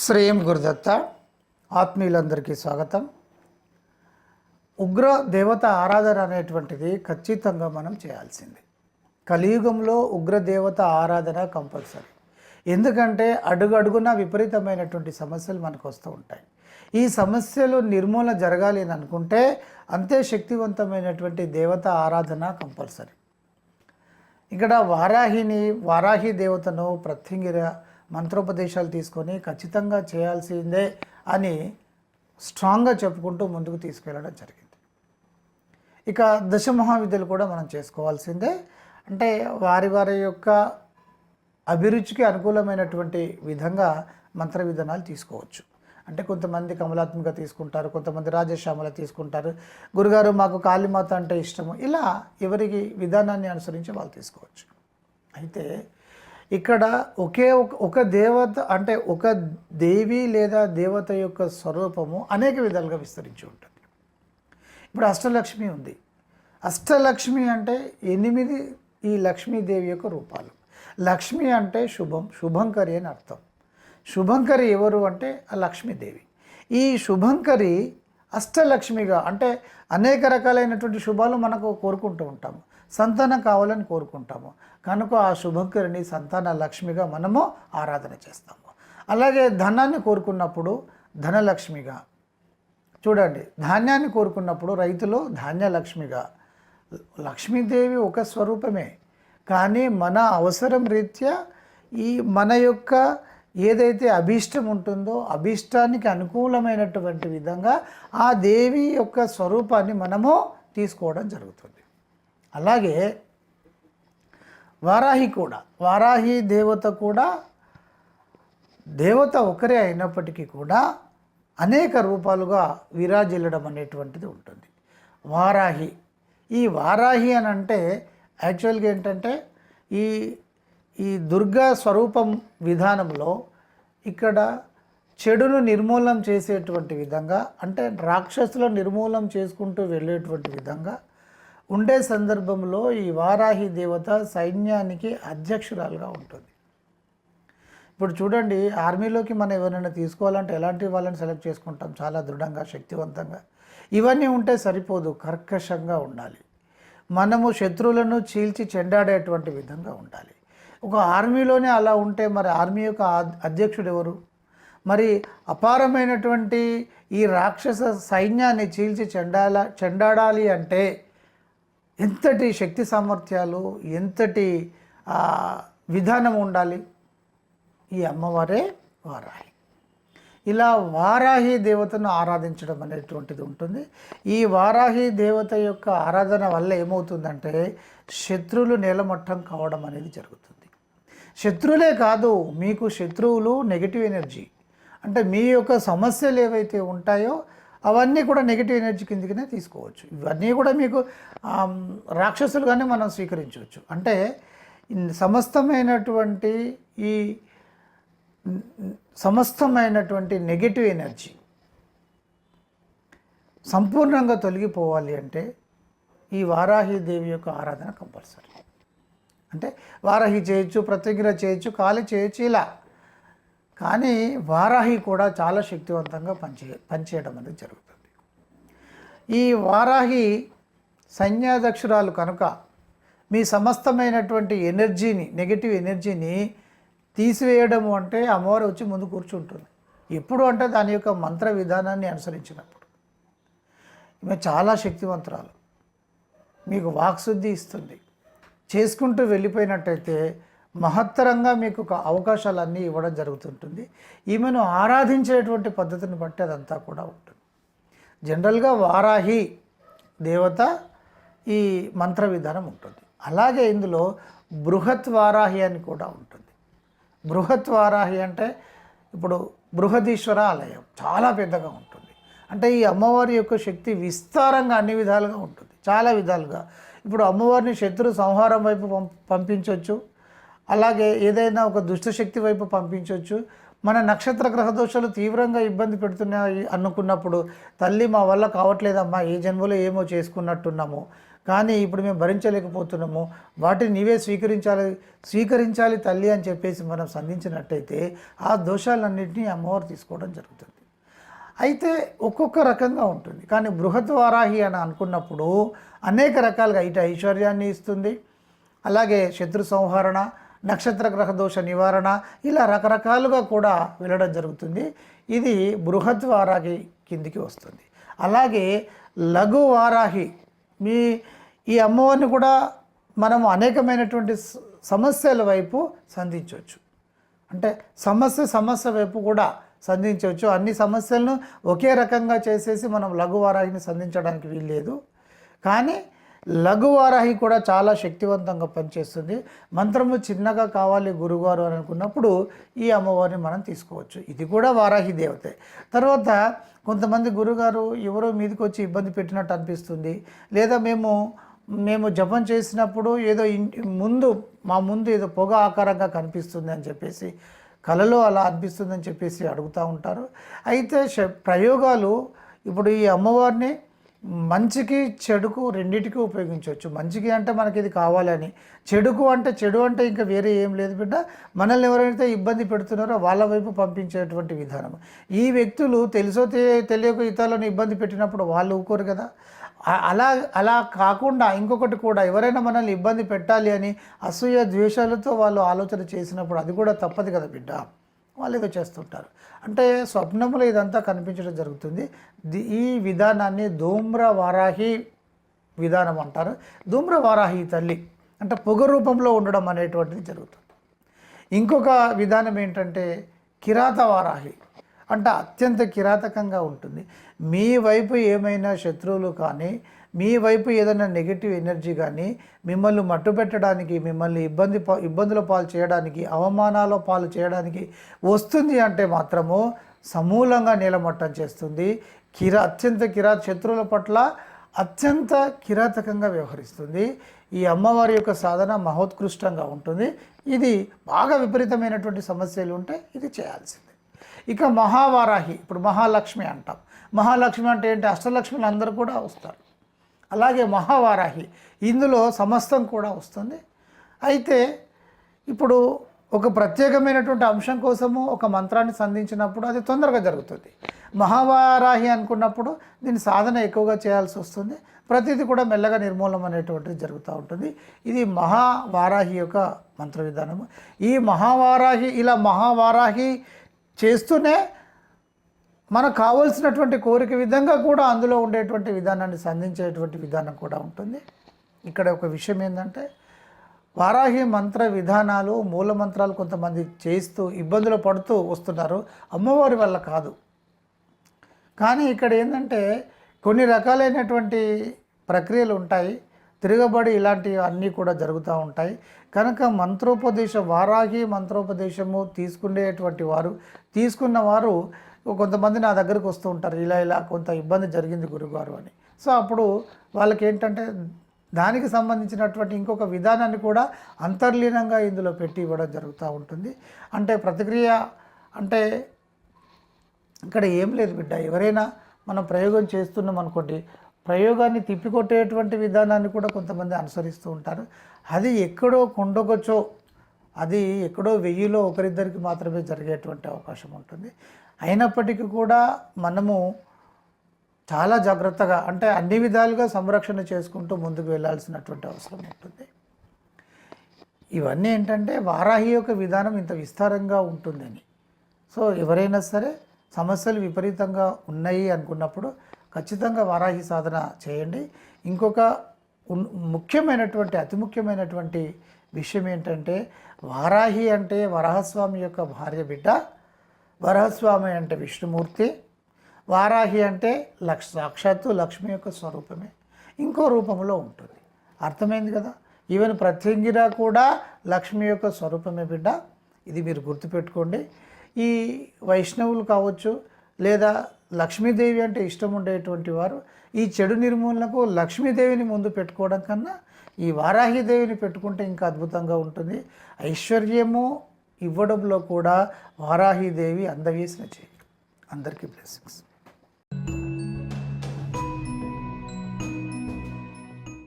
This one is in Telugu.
శ్రేయం గురుదత్త ఆత్మీయులందరికీ స్వాగతం. ఉగ్ర దేవత ఆరాధన అనేటువంటిది ఖచ్చితంగా మనం చేయాల్సింది. కలియుగంలో ఉగ్ర దేవత ఆరాధన కంపల్సరీ. ఎందుకంటే అడుగడుగున విపరీతమైనటువంటి సమస్యలు మనకు వస్తూ ఉంటాయి. ఈ సమస్యలు నిర్మూలన జరగాలి అని అనుకుంటే అంతే శక్తివంతమైనటువంటి దేవత ఆరాధన కంపల్సరీ. ఇక్కడ వారాహిని వారాహి దేవతను ప్రత్యంగిర మంత్రోపదేశాలు తీసుకొని ఖచ్చితంగా చేయాల్సిందే అని స్ట్రాంగ్గా చెప్పుకుంటూ ముందుకు తీసుకెళ్ళడం జరిగింది. ఇక దశ మహావిద్యలు కూడా మనం చేసుకోవాల్సిందే. అంటే వారి వారి యొక్క అభిరుచికి అనుకూలమైనటువంటి విధంగా మంత్ర విధానాలు తీసుకోవచ్చు. అంటే కొంతమంది కమలాత్మిక తీసుకుంటారు కొంతమంది రాజశ్యామల తీసుకుంటారు. గురుగారు మాకు కాళీమాత అంటే ఇష్టము. ఇలా ఎవరికి విధానాన్ని అనుసరించి వాళ్ళు తీసుకోవచ్చు. అయితే ఇక్కడ ఒకే ఒక ఒక దేవత అంటే ఒక దేవి లేదా దేవత యొక్క స్వరూపము అనేక విధాలుగా విస్తరించి ఉంటుంది. ఇప్పుడు అష్టలక్ష్మి ఉంది. అష్టలక్ష్మి అంటే ఎనిమిది ఈ లక్ష్మీదేవి యొక్క రూపాలు. లక్ష్మి అంటే శుభం శుభంకరి అని అర్థం. శుభంకరి ఎవరు అంటే ఆ లక్ష్మీదేవి. ఈ శుభంకరి అష్టలక్ష్మిగా అంటే అనేక రకాలైనటువంటి శుభాలు మనకు కోరుకుంటూ ఉంటాము. సంతానం కావాలని కోరుకుంటాము. కనుక ఆ శుభంకరిని సంతాన లక్ష్మిగా మనము ఆరాధన చేస్తాము. అలాగే ధనాన్ని కోరుకున్నప్పుడు ధనలక్ష్మిగా చూడండి ధాన్యాన్ని కోరుకున్నప్పుడు రైతులు ధాన్యలక్ష్మిగా. లక్ష్మీదేవి ఒక స్వరూపమే కానీ మన అవసరం రీత్యా ఈ మన యొక్క ఏదైతే అభీష్టం ఉంటుందో అభీష్టానికి అనుకూలమైనటువంటి విధంగా ఆ దేవి యొక్క స్వరూపాన్ని మనము తీసుకోవడం జరుగుతుంది. అలాగే వారాహి కూడా వారాహి దేవత కూడా దేవత ఒకరే అయినప్పటికీ కూడా అనేక రూపాలుగా విరాజిల్లడం అనేటువంటిది ఉంటుంది. వారాహి ఈ వారాహి అని అంటే యాక్చువల్గా ఏంటంటే ఈ ఈ దుర్గా స్వరూపం విధానంలో ఇక్కడ చెడును నిర్మూలన చేసేటువంటి విధంగా అంటే రాక్షసులను నిర్మూలన చేసుకుంటూ వెళ్ళేటువంటి విధంగా ఉండే సందర్భంలో ఈ వారాహి దేవత సైన్యానికి అధ్యక్షురాలుగా ఉంటుంది. ఇప్పుడు చూడండి ఆర్మీలోకి మనం ఎవరైనా తీసుకోవాలంటే ఎలాంటి వాళ్ళని సెలెక్ట్ చేసుకుంటాం? చాలా దృఢంగా శక్తివంతంగా. ఇవన్నీ ఉంటే సరిపోదు కర్కశంగా ఉండాలి. మనము శత్రువులను చీల్చి చెండాడేటువంటి విధంగా ఉండాలి. ఒక ఆర్మీలోనే అలా ఉంటే మరి ఆర్మీ యొక్క అధ్యక్షుడు ఎవరు? మరి అపారమైనటువంటి ఈ రాక్షస సైన్యాన్ని చీల్చి చెండాల చెండాడాలి అంటే ఎంతటి శక్తి సామర్థ్యాలు ఎంతటి విధానం ఉండాలి? ఈ అమ్మవారే వారాహి. ఇలా వారాహి దేవతను ఆరాధించడం అనేటువంటిది ఉంటుంది. ఈ వారాహి దేవత యొక్క ఆరాధన వల్ల ఏమవుతుందంటే శత్రువులు నేలమట్టం కావడం అనేది జరుగుతుంది. శత్రువులే కాదు మీకు శత్రువులు నెగిటివ్ ఎనర్జీ అంటే మీ యొక్క సమస్యలు ఏవైతే ఉంటాయో అవన్నీ కూడా నెగిటివ్ ఎనర్జీ కిందకినే తీసుకోవచ్చు. ఇవన్నీ కూడా మీకు రాక్షసులుగానే మనం స్వీకరించవచ్చు. అంటే సమస్తమైనటువంటి ఈ సమస్తమైనటువంటి నెగిటివ్ ఎనర్జీ సంపూర్ణంగా తొలగిపోవాలి అంటే ఈ వారాహి దేవి యొక్క ఆరాధన కంపల్సరీ. అంటే వారాహి చేయొచ్చు ప్రత్యగ్ర చేయొచ్చు ఖాళీ చేయొచ్చు ఇలా. కానీ వారాహి కూడా చాలా శక్తివంతంగా పనిచే పనిచేయడం అనేది జరుగుతుంది. ఈ వారాహి సైన్యాధ్యక్షురాలు కనుక మీ సమస్తమైనటువంటి ఎనర్జీని నెగిటివ్ ఎనర్జీని తీసివేయడము అంటే అమ్మవారు వచ్చి ముందు కూర్చుంటుంది. ఎప్పుడు అంటే దాని యొక్క మంత్ర విధానాన్ని అనుసరించినప్పుడు. ఈమె చాలా శక్తివంతురాలు. మీకు వాక్శుద్ధి ఇస్తుంది. చేసుకుంటూ వెళ్ళిపోయినట్టయితే మహత్తరంగా మీకు ఒక అవకాశాలన్నీ ఇవ్వడం జరుగుతుంటుంది. ఈమెను ఆరాధించేటువంటి పద్ధతిని బట్టి అదంతా కూడా ఉంటుంది. జనరల్గా వారాహి దేవత ఈ మంత్ర విధానం ఉంటుంది. అలాగే ఇందులో బృహత్ వారాహి అని కూడా ఉంటుంది. బృహత్ వారాహి అంటే ఇప్పుడు బృహదీశ్వర ఆలయం చాలా పెద్దగా ఉంటుంది. అంటే ఈ అమ్మవారి యొక్క శక్తి విస్తారంగా అన్ని విధాలుగా ఉంటుంది. చాలా విధాలుగా. ఇప్పుడు అమ్మవారిని శత్రు సంహారం వైపు పంపించవచ్చు అలాగే ఏదైనా ఒక దుష్టశక్తి వైపు పంపించవచ్చు మన నక్షత్ర గ్రహ దోషాలు తీవ్రంగా ఇబ్బంది పెడుతున్నాయి అనుకున్నప్పుడు తల్లి మా వల్ల కావట్లేదమ్మా ఈ జన్మలో ఏమో చేసుకున్నట్టున్నాము. కానీ ఇప్పుడు మేము భరించలేకపోతున్నాము. వాటిని నీవే స్వీకరించాలి స్వీకరించాలి తల్లి అని చెప్పేసి మనం సంధించినట్టయితే ఆ దోషాలన్నింటినీ అమ్మవారు తీసుకోవడం జరుగుతుంది. అయితే ఒక్కొక్క రకంగా ఉంటుంది. కానీ బృహద్వారాహి అని అనుకున్నప్పుడు అనేక రకాలుగా ఇటు ఐశ్వర్యాన్ని ఇస్తుంది. అలాగే శత్రు సంహరణ నక్షత్ర గ్రహ దోష నివారణ ఇలా రకరకాలుగా కూడా వెళ్ళడం జరుగుతుంది. ఇది బృహద్వారాహి కిందికి వస్తుంది. అలాగే లఘు వారాహి మీ ఈ అమ్మవారిని కూడా మనము అనేకమైనటువంటి సమస్యల వైపు సంధించవచ్చు. అంటే సమస్య సమస్య వైపు కూడా సంధించవచ్చు. అన్ని సమస్యలను ఒకే రకంగా చేసేసి మనం లఘు వారాహిని సంధించడానికి వీల్లేదు. కానీ లఘువారాహి కూడా చాలా శక్తివంతంగా పనిచేస్తుంది. మంత్రము చిన్నగా కావాలి గురుగారు అని అనుకున్నప్పుడు ఈ అమ్మవారిని మనం తీసుకోవచ్చు. ఇది కూడా వారాహి దేవతే. తర్వాత కొంతమంది గురుగారు ఎవరో మీదకి వచ్చి ఇబ్బంది పెట్టినట్టు అనిపిస్తుంది. లేదా మేము మేము జపం చేసినప్పుడు ఏదో ముందు మా ముందు ఏదో పొగ ఆకారంగా కనిపిస్తుంది అని చెప్పేసి కలలో అలా అనిపిస్తుందని చెప్పేసి అడుగుతూ ఉంటారు. అయితే ప్రయోగాలు ఇప్పుడు ఈ అమ్మవారిని మంచికి చెడుకు రెండిటికి ఉపయోగించవచ్చు. మంచికి అంటే మనకి ఇది కావాలని. చెడుకు అంటే చెడు అంటే ఇంకా వేరే ఏం లేదు బిడ్డ. మనల్ని ఎవరైతే ఇబ్బంది పెడుతున్నారో వాళ్ళ వైపు పంపించేటువంటి విధానం ఈ వ్యక్తులు తెలుసో తెలియక ఇతరులను ఇబ్బంది పెట్టినప్పుడు వాళ్ళు ఊరుకోరు కదా. అలా అలా కాకుండా ఇంకొకటి కూడా ఎవరైనా మనల్ని ఇబ్బంది పెట్టాలి అని అసూయ ద్వేషాలతో వాళ్ళు ఆలోచన చేసినప్పుడు అది కూడా తప్పదు కదా బిడ్డ. వాళ్ళు ఏదో చేస్తుంటారు. అంటే స్వప్నములు ఇదంతా కనిపించడం జరుగుతుంది. ది- ఈ విధానాన్ని ధూమ్ర వారాహి విధానం అంటారు. ధూమ్ర వారాహి తల్లి అంటే పొగ రూపంలో ఉండడం అనేటువంటిది జరుగుతుంది. ఇంకొక విధానం ఏంటంటే కిరాత వారాహి అంటే అత్యంత కిరాతకంగా ఉంటుంది. మీ వైపు ఏమైనా శత్రువులు కానీ మీ వైపు ఏదైనా నెగిటివ్ ఎనర్జీ కానీ మిమ్మల్ని మట్టుపెట్టడానికి మిమ్మల్ని ఇబ్బంది ఇబ్బందుల పాలు చేయడానికి అవమానాల పాలు చేయడానికి వస్తుంది అంటే మాత్రము సమూలంగా నీలమట్టం చేస్తుంది. కిరా అత్యంత కిరా శత్రువుల పట్ల అత్యంత కిరాతకంగా వ్యవహరిస్తుంది. ఈ అమ్మవారి యొక్క సాధన మహోత్కృష్టంగా ఉంటుంది. ఇది బాగా విపరీతమైనటువంటి సమస్యలు ఉంటే ఇది చేయాల్సింది. ఇక మహావారాహి ఇప్పుడు మహాలక్ష్మి అంటాం. మహాలక్ష్మి అంటే ఏంటి? అష్టలక్ష్మిలు అందరూ కూడా వస్తారు. అలాగే మహావారాహి. ఇందులో సమస్తం కూడా వస్తుంది. అయితే ఇప్పుడు ఒక ప్రత్యేకమైనటువంటి అంశం కోసము ఒక మంత్రాన్ని సంధించినప్పుడు అది తొందరగా జరుగుతుంది. మహావారాహి అనుకున్నప్పుడు దీని సాధన ఎక్కువగా చేయాల్సి వస్తుంది. ప్రతిదీ కూడా మెల్లగా నిర్మూలన అనేటువంటిది జరుగుతూ ఉంటుంది. ఇది మహావారాహి యొక్క మంత్ర విధానము ఈ మహావారాహి ఇలా మహావారాహి చేస్తూనే మనకు కావలసినటువంటి కోరిక విధంగా కూడా అందులో ఉండేటువంటి విధానాన్ని సంధించేటువంటి విధానం కూడా ఉంటుంది. ఇక్కడ ఒక విషయం ఏంటంటే వారాహి మంత్ర విధానాలు మూల మంత్రాలు కొంతమంది చేస్తూ ఇబ్బందులు పడుతూ వస్తున్నారు. అమ్మవారి వల్ల కాదు. కానీ ఇక్కడ ఏంటంటే కొన్ని రకాలైనటువంటి ప్రక్రియలు ఉంటాయి. తిరగబడి ఇలాంటివి అన్నీ కూడా జరుగుతూ ఉంటాయి. కనుక మంత్రోపదేశ వారాహి మంత్రోపదేశము తీసుకునేటువంటి వారు తీసుకున్న వారు కొంతమంది నా దగ్గరకు వస్తూ ఉంటారు ఇలా ఇలా కొంత ఇబ్బంది జరిగింది గురుగారు అని. సో అప్పుడు వాళ్ళకి ఏంటంటే దానికి సంబంధించినటువంటి ఇంకొక విధానాన్ని కూడా అంతర్లీనంగా ఇందులో పెట్టి ఇవ్వడం జరుగుతూ ఉంటుంది. అంటే ప్రతిక్రియ అంటే ఇక్కడ ఏం లేదు బిడ్డ ఎవరైనా మనం ప్రయోగం చేస్తున్నాం అనుకోండి ప్రయోగాన్ని తిప్పికొట్టేటువంటి విధానాన్ని కూడా కొంతమంది అనుసరిస్తూ ఉంటారు. అది ఎక్కడో కొండకొచ్చో అది ఎక్కడో వెయ్యిలో ఒకరిద్దరికి మాత్రమే జరిగేటువంటి అవకాశం ఉంటుంది. అయినప్పటికీ కూడా మనము చాలా జాగ్రత్తగా అంటే అన్ని విధాలుగా సంరక్షణ చేసుకుంటూ ముందుకు వెళ్ళాల్సినటువంటి అవసరం ఉంటుంది. ఇవన్నీ ఏంటంటే వారాహి యొక్క విధానం ఇంత విస్తారంగా ఉంటుందని. సో ఎవరైనా సరే సమస్యలు విపరీతంగా ఉన్నాయి అనుకున్నప్పుడు ఖచ్చితంగా వారాహి సాధన చేయండి. ఇంకొక ముఖ్యమైనటువంటి అతి ముఖ్యమైనటువంటి విషయం ఏంటంటే వారాహి అంటే వరాహస్వామి యొక్క భార్య బిడ్డ వరహస్వామి అంటే విష్ణుమూర్తి వారాహి అంటే లక్ష సాక్షాత్తు లక్ష్మి యొక్క స్వరూపమే. ఇంకో రూపంలో ఉంటుంది. అర్థమైంది కదా? ఈవెన్ ప్రత్యంగిర కూడా లక్ష్మి యొక్క స్వరూపమే బిడ్డ. ఇది మీరు గుర్తుపెట్టుకోండి. ఈ వైష్ణవులు కావచ్చు లేదా లక్ష్మీదేవి అంటే ఇష్టం ఉండేటువంటి వారు ఈ చెడు నిర్మూలనకు లక్ష్మీదేవిని ముందు పెట్టుకోవడం కన్నా ఈ వారాహిదేవిని పెట్టుకుంటే ఇంకా అద్భుతంగా ఉంటుంది. ఐశ్వర్యము ఇవ్వడంలో కూడా వారాహీదేవి అందవేసిన చేయి. అందరికీ బ్లెస్సింగ్స్